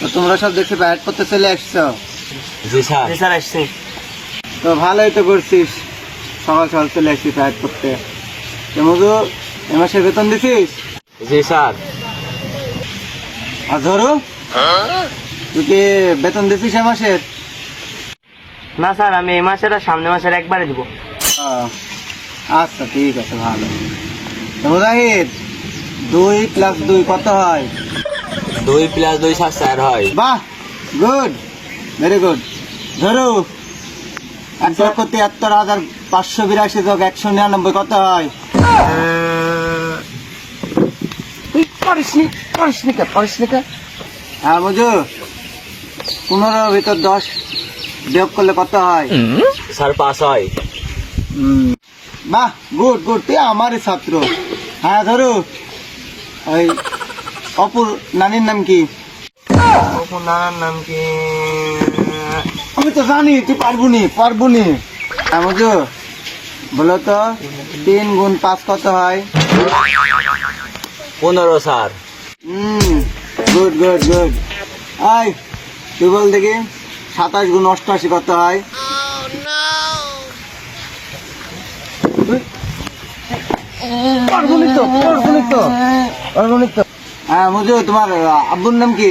তো তোমরা সব দেখছি ব্যাট করতে চলে আসছো? জি স্যার। জি স্যার আসছি। তো ভালোই তো করছিস। সকাল সকাল চলে আসছিস ব্যাট করতে মধু এ মাসে বেতন দিছিস? জি স্যার। আর ধরো? তুই কি বেতন দিছিস এ মাসের? না স্যার আমি এই মাসের আর সামনের মাসের একবারে দিব। আচ্ছা ঠিক আছে ভালো। মুজাহিদ দুই প্লাস দুই কত হয়? দুই প্লাস দুই সাত চার হয়। বাহ গুড ভেরি গুড ধরো এক লক্ষ তিয়াত্তর হাজার পাঁচশো বিরাশি যোগ একশো নিরানব্বই কত হয়? হ্যাঁ বুঝু। পনেরো ভিতর দশ বিয়োগ করলে কত হয়? স্যার পাস হয়। হুম, বাহ গুড গুড তুই আমারই ছাত্র। হ্যাঁ ধরু। ওই অপুর নানির নাম কি? ওপর নানার নাম কি? আমি তো জানি তুই পারবুনি পারবুনি। হ্যাঁ বুঝু বলো তো তিন গুণ পাঁচ কত হয়? পনেরো স্যার। হুম গুড গুড গুড আই তুই বল দেখি সাতাশ গুণ অষ্টআশি কত হয়? পারবুনি তো পারবুনি তো পারবুনি তো। হ্যাঁ মুজু তোমার আব্বুর নাম কি?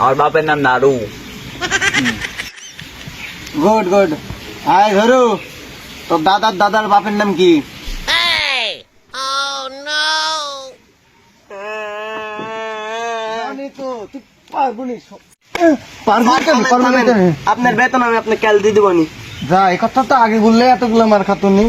আমার বাপের নাম নাড়ু গুড গুড। হাই ধরু তোর দাদার দাদার বাপের নাম কি? কেন? আপনার বেতন আমি আপনাকে ক্যাল দিয়ে দিব নি। যা এই কথা তো আগে বললে এতগুলো মার খাতুনি।